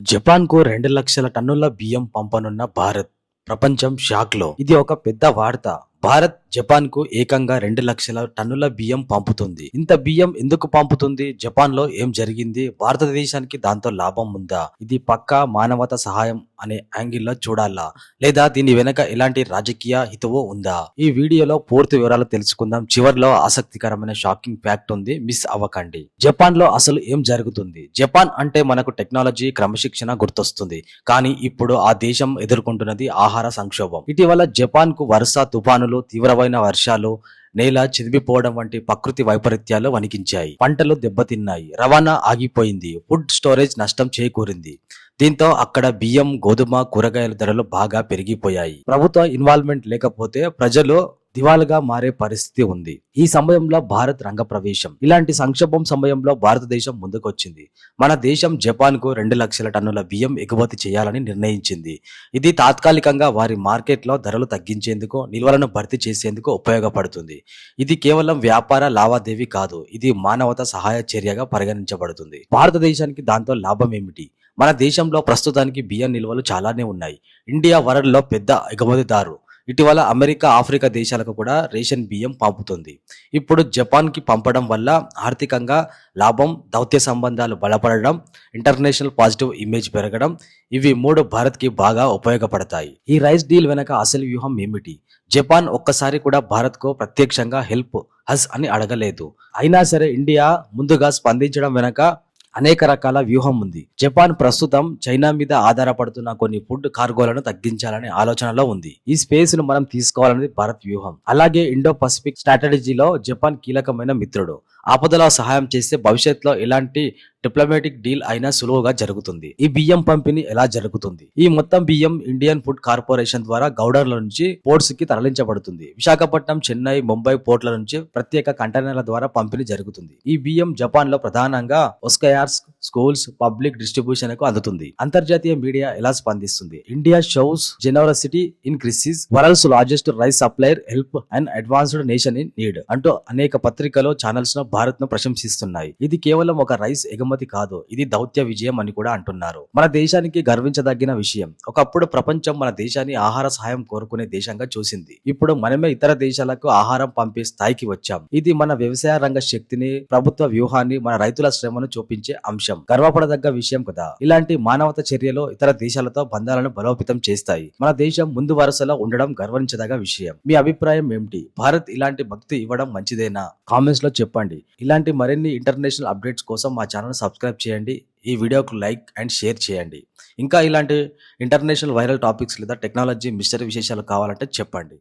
జపాన్కు రెండు లక్షల టన్నుల బియ్యం పంపనున్న భారత్. ప్రపంచం షాక్లో. ఇది ఒక పెద్ద వార్త. భారత్ జపాన్కు ఏకంగా రెండు లక్షల టన్నుల బియ్యం పంపుతుంది. ఇంత బియ్యం ఎందుకు పంపుతుంది? జపాన్లో ఏం జరిగింది? భారతదేశానికి దాంతో లాభం ఉందా? ఇది పక్కా మానవత సహాయం అనే యాంగిల్లో చూడాలా? లేదా దీని వెనక ఎలాంటి రాజకీయ హితవో ఉందా? ఈ వీడియోలో పూర్తి వివరాలు తెలుసుకుందాం. చివర్లో ఆసక్తికరమైన షాకింగ్ ఫ్యాక్ట్ ఉంది. మిస్ అవ్వకండి. జపాన్లో అసలు ఏం జరుగుతుంది? జపాన్ అంటే మనకు టెక్నాలజీ క్రమశిక్షణ గుర్తొస్తుంది. కానీ ఇప్పుడు ఆ దేశం ఎదుర్కొంటున్నది ఆహార సంక్షోభం. ఇటీవల జపాన్కు వరుస తుఫానులు తీవ్రమైన వర్షాలు నేల చిదిమిపోవడం వంటి ప్రకృతి వైపరీత్యాలు వణికించాయి. పంటలు దెబ్బతిన్నాయి. రవాణా ఆగిపోయింది. ఫుడ్ స్టోరేజ్ నష్టం చేకూరింది. దీంతో అక్కడ బియ్యం గోధుమ కూరగాయల ధరలు బాగా పెరిగిపోయాయి. ప్రభుత్వ ఇన్వాల్వ్మెంట్ లేకపోతే ప్రజలు దివాలుగా మారే పరిస్థితి ఉంది. ఈ సమయంలో భారత్ రంగ ప్రవేశం ఇలాంటి సంక్షోభం సమయంలో భారతదేశం ముందుకొచ్చింది. మన దేశం జపాన్కు రెండు లక్షల టన్నుల బియ్యం ఎగుమతి చేయాలని నిర్ణయించింది. ఇది తాత్కాలికంగా వారి మార్కెట్లో ధరలు తగ్గించేందుకు నిల్వలను భర్తీ చేసేందుకు ఉపయోగపడుతుంది. ఇది కేవలం వ్యాపార లావాదేవీ కాదు ఇది మానవత సహాయ చర్యగా పరిగణించబడుతుంది. భారతదేశానికి దాంతో లాభం ఏమిటి? మన దేశంలో ప్రస్తుతానికి బియ్యం నిల్వలు చాలానే ఉన్నాయి. ఇండియా వరల్డ్లో పెద్ద ఎగుమతిదారు. ఇటీవల అమెరికా ఆఫ్రికా దేశాలకు కూడా రేషన్ బియ్యం పంపుతుంది. ఇప్పుడు జపాన్కి పంపడం వల్ల ఆర్థికంగా లాభం దౌత్య సంబంధాలు బలపడడం ఇంటర్నేషనల్ పాజిటివ్ ఇమేజ్ పెరగడం ఇవి మూడు భారత్కి బాగా ఉపయోగపడతాయి. ఈ రైస్ డీల్ వెనక అసలు వ్యూహం ఏమిటి? జపాన్ ఒక్కసారి కూడా భారత్కు ప్రత్యక్షంగా హెల్ప్ హస్ అని అడగలేదు. అయినా సరే ఇండియా ముందుగా స్పందించడం వెనక అనేక రకాల వ్యూహం ఉంది. జపాన్ ప్రస్తుతం చైనా మీద ఆధారపడుతున్న కొన్ని ఫుడ్ కార్గోలను తగ్గించాలనే ఆలోచనలో ఉంది. ఈ స్పేస్ను మనం తీసుకోవాలనేది భారత్ వ్యూహం. అలాగే ఇండో పసిఫిక్ స్ట్రాటజీలో జపాన్ కీలకమైన మిత్రుడు. ఆపదలో సహాయం చేస్తే భవిష్యత్తులో ఎలాంటి డిప్లొమాటిక్ డీల్ అయినా సులువుగా జరుగుతుంది. ఈ బియ్యం పంపిణీ ఎలా జరుగుతుంది? ఈ మొత్తం బియ్యం ఇండియన్ ఫుడ్ కార్పొరేషన్ ద్వారా గౌడర్ల నుంచి పోర్ట్స్కి తరలించబడుతుంది. విశాఖపట్నం చెన్నై ముంబై పోర్ట్ల నుంచి ప్రత్యేక కంటైనర్ల ద్వారా పంపిణీ జరుగుతుంది. ఈ బియ్యం జపాన్లో ప్రధానంగా ఒస్కయార్స్ స్కూల్స్ పబ్లిక్ డిస్ట్రిబ్యూషన్కు అందుతుంది. అంతర్జాతీయ మీడియా ఎలా స్పందిస్తుంది? India shows generosity in crisis world's largest rice supplier help and advanced nation in need అంటూ అనేక పత్రికలు ఛానల్స్ను భారత్ను ప్రశంసిస్తున్నాయి. ఇది కేవలం ఒక రైస్ ఎగుమతి కాదు. ఇది దౌత్య విజయం అని కూడా అంటున్నారు. మన దేశానికి గర్వించదగిన విషయం. ఒకప్పుడు ప్రపంచం మన దేశాన్ని ఆహార సహాయం కోరుకునే దేశంగా చూసింది. ఇప్పుడు మనమే ఇతర దేశాలకు ఆహారం పంపే స్థాయికి వచ్చాం. ఇది మన వ్యవసాయ రంగ శక్తిని ప్రభుత్వ వ్యూహాన్ని మన రైతుల శ్రమను చూపించే అంశం. గర్వపడదగ్గ విషయం కదా. ఇలాంటి మానవత చర్యలు ఇతర దేశాలతో బంధాలను బలోపేతం చేస్తాయి. మన దేశం ముందు వరుసలో ఉండడం గర్వించదగ్గ విషయం. మీ అభిప్రాయం ఏమిటి? భారత్ ఇలాంటి భక్తి ఇవ్వడం మంచిదేనా? కామెంట్స్లో చెప్పండి. ఇలాంటి మరిన్ని ఇంటర్నేషనల్ అప్డేట్స్ కోసం మా ఛానల్ సబ్స్క్రైబ్ చేయండి. ఈ వీడియోకు లైక్ అండ్ షేర్ చేయండి. ఇంకా ఇలాంటి ఇంటర్నేషనల్ వైరల్ టాపిక్స్ లేదా టెక్నాలజీ మిస్టరీ విశేషాలు కావాలంటే చెప్పండి.